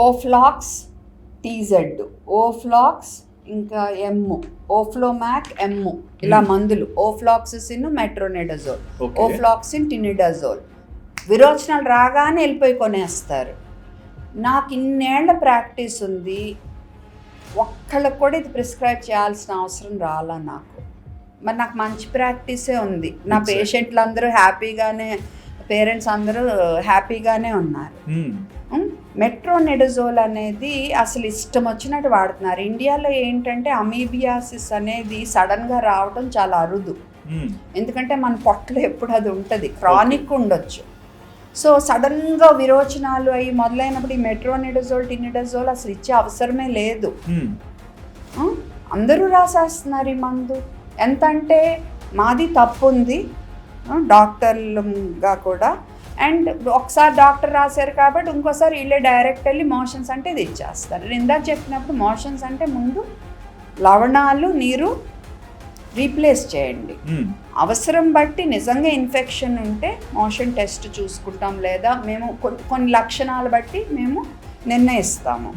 Oflox TZ Oflox ఇంకా ఎమ్ ఓఫ్లోమాక్ ఎమ్ ఇలా మందులు. ఓఫ్లాక్సిన్ మెట్రోనిడజోల్. ఓఫ్లాక్సిన్ టినిడజోల్ విరోచనాలు రాగానే వెళ్ళిపోయి కొనేస్తారు. నాకు ఇన్నేళ్ళ ప్రాక్టీస్ ఉంది. ఒక్కళ్ళకి కూడా ఇది ప్రిస్క్రైబ్ చేయాల్సిన అవసరం రాలా నాకు. మరి నాకు మంచి ప్రాక్టీసే ఉంది. నా. పేషెంట్లు అందరూ హ్యాపీగానే పేరెంట్స్ అందరూ హ్యాపీగానే ఉన్నారు. మ్మ్. మెట్రోనిడజోల్ అనేది అసలు ఇష్టం వచ్చినట్టు వాడుతున్నారు. ఇండియాలో ఏంటంటే అమీబియాసిస్ అనేది సడన్గా రావడం చాలా అరుదు. ఎందుకంటే మన పొట్టలో ఎప్పుడు అది ఉంటుంది. క్రానిక్ ఉండొచ్చు. సో సడన్గా విరోచనాలు అవి మొదలైనప్పుడు ఈ మెట్రోనిడజోల్ టినిడజోల్ అసలు ఇచ్చే అవసరమే లేదు? అందరూ రాసేస్తున్నారు ఈ మందు. ఎంత అంటే మాది తప్పు ఉంది డాక్టర్లుగా కూడా అండ్ ఒకసారి డాక్టర్ రాశారు కాబట్టి ఇంకోసారి వీళ్ళే డైరెక్ట్ వెళ్ళి మోషన్స్ అంటే ఇది ఇచ్చేస్తారు నేను ఇందాక చెప్పినప్పుడు మోషన్స్ అంటే ముందు లవణాలు నీరు రీప్లేస్ చేయండి. అవసరం బట్టి నిజంగా ఇన్ఫెక్షన్ ఉంటే మోషన్ టెస్ట్ చూసుకుంటాం లేదా మేము కొన్ని కొన్ని లక్షణాలు బట్టి మేము నిర్ణయిస్తాము.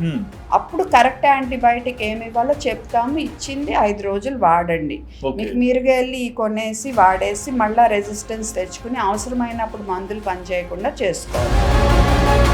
అప్పుడు కరెక్ట్ యాంటీబయాటిక్ ఏమి ఇవ్వాలో చెప్తాము. ఇచ్చింది ఐదు రోజులు వాడండి. మీకు మీరుగా వెళ్ళి కొనేసి వాడేసి మళ్ళీ రెసిస్టెన్స్ తెచ్చుకుని అవసరమైనప్పుడు మందులు పనిచేయకుండా చేసుకోవాలి.